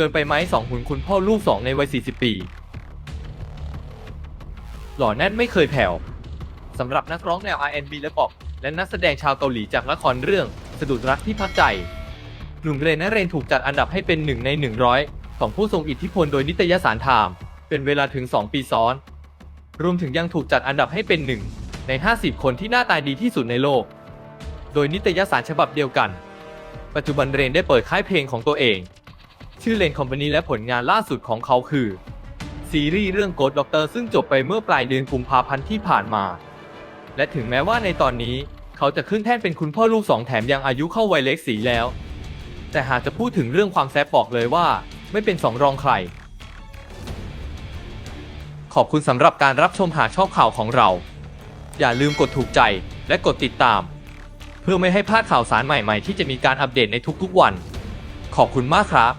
เกินไปไหมสองหุ่นคุณพ่อลูกสองในวัย 40 ปี หล่อแน่นไม่เคยแผ่วสำหรับนักร้องแนว R&B และป๊อปและนักแสดงชาวเกาหลีจากละครเรื่องสะดุดรักที่พักใจ หนุ่มเรนนเรนถูกจัดอันดับให้เป็นหนึ่งใน 100 ของผู้ทรงอิทธิพลโดยนิตยสารไทม์เป็นเวลาถึง 2 ปีซ้อน รวมถึงยังถูกจัดอันดับให้เป็นหนึ่งใน 50 คนที่หน้าตาดีที่สุดในโลก โดยนิตยสารฉบับเดียวกัน ปัจจุบันเรนได้เปิดค่ายเพลงของตัวเอง ชื่อเลนคอมพานีและผลงานล่าสุดของเขาคือ ซีรีส์เรื่องโกดด็อกเตอร์ซึ่งจบไปเมื่อปลายเดือนกุมภาพันธ์ที่ผ่านมา และถึงแม้ว่าในตอนนี้เขาจะขึ้นแท่นเป็นคุณพ่อลูกสองแถมยังอายุเข้าวัยเล็กสีแล้ว แต่หากจะพูดถึงเรื่องความแซ่บบอกเลยว่า ไม่เป็นสองรองใคร ขอบคุณสำหรับการรับชมหากชอบข่าวของเรา อย่าลืมกดถูกใจและกดติดตาม เพื่อไม่ให้พลาดข่าวสารใหม่ๆ ที่จะมีการอัปเดตในทุกๆวัน ขอบคุณมากครับ